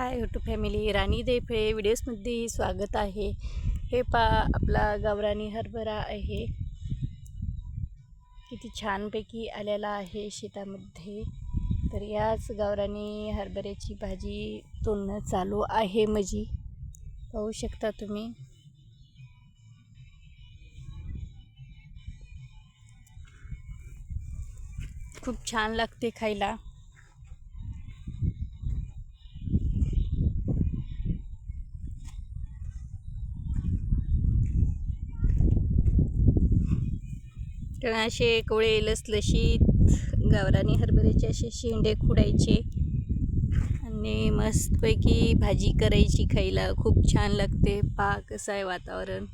Hi YouTube family राणी देफळे व्हिडिओजमध्ये स्वागत आहे. हे पा आपला गावरानी हरभरा आहे. किती छानपैकी आलेला आहे शेतामध्ये. तर याच गावरानी हरभऱ्याची भाजी तोडणं चालू आहे माझी पाहू शकता तुम्ही. खूप छान लागते खायला. तर असे कोळे लसलशीत गावरानी हरभऱ्याचे असे शेंडे खुडायचे आणि मस्तपैकी भाजी करायची खायला. खूप छान लागते. पाक कसं आहे वातावरण.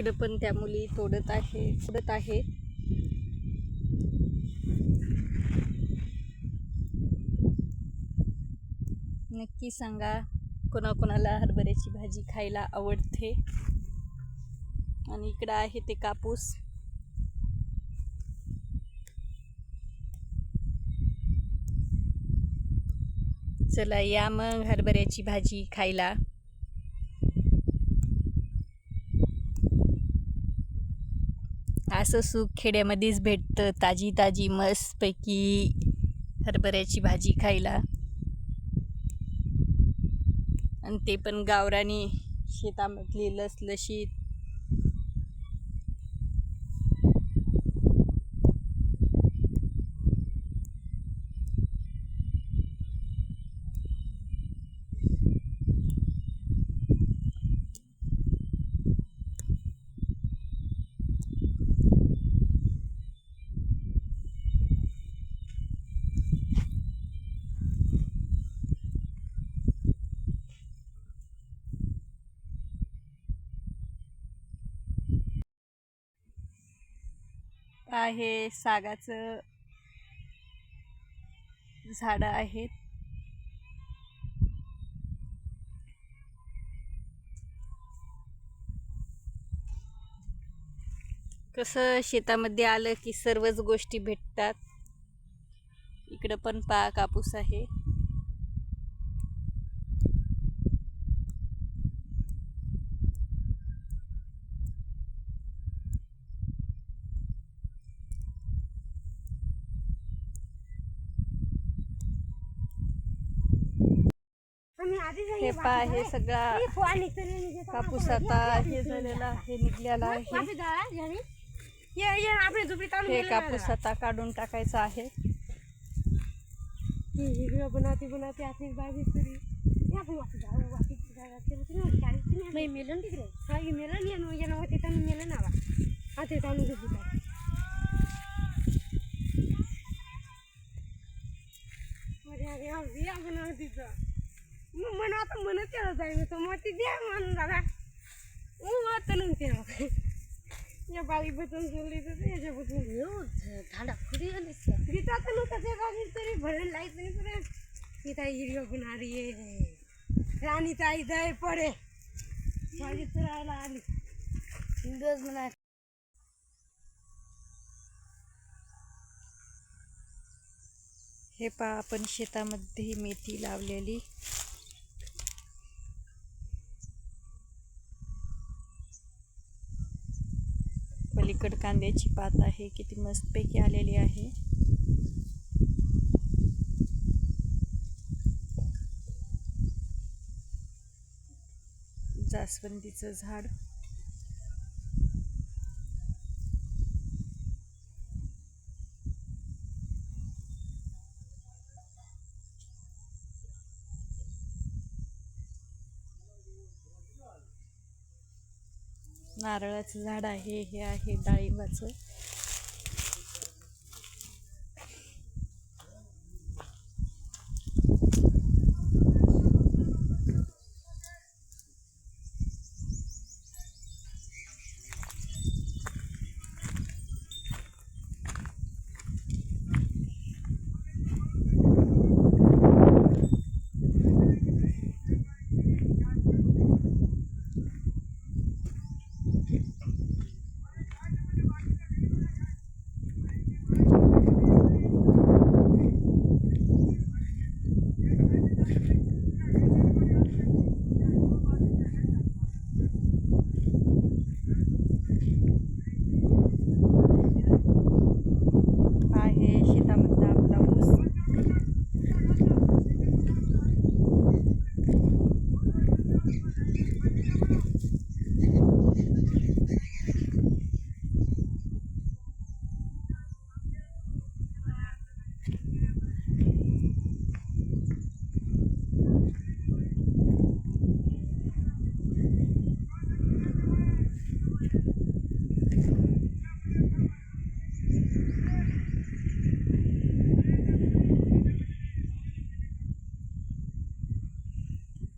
तिकडं पण त्या मुली तोडत आहे तोडत आहे. नक्की सांगा कोणाकोणाला हरभऱ्याची भाजी खायला आवडते? आणि इकडं आहे ते कापूस. चला या मग हरभऱ्याची भाजी खायला. असं सुख खेड्यामध्येच भेटतं ताजी ताजी मस्तपैकी हरभऱ्याची भाजी खायला. आणि ते पण गावरानी शेतामधली लसलशीत आहे सागाचं झाडं आहेत. कसं शेतामध्ये आलं की सर्वच गोष्टी भेटतात. इकडं पण पा कापूस आहे. हे पा हे सगळा कापूस आता हे झालेला आहे निघलेला आहे. हे कापूस आता काढून टाकायचा आहे. बनाते बनाते आपली बाजी मेलन तिकडे हा हे मेलन येणं येणं होते तर मेलन आवा. हा ते चालू घेतली म्हणा आता म्हणत त्याला जाईल तर मग ती द्या म्हणून दादा. मग आता या बाई बसून सोडली तर याच्यापासून हो, झाडा खुरी आली. तिथं आता नव्हतं ते गाडी तरी भरेल लाईत नाही पुरे तिथं हिरव्या गुन्हारी आहे. राणीचा आई दय पडे. माझी तर राहायला आली. दिवस म्हणा. हे पा आपण शेतामध्ये मेथी लावलेली. अलीकड कांद्याची पात आहे किती मस्तपैकी आलेली आहे. जास्वंदीचं झाड. नारळाचं झाड आहे हे आहे डाळिंबाचं.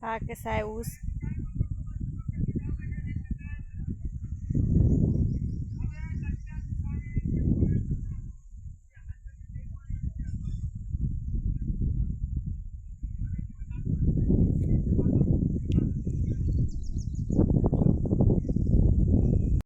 हा कसा आहे ऊस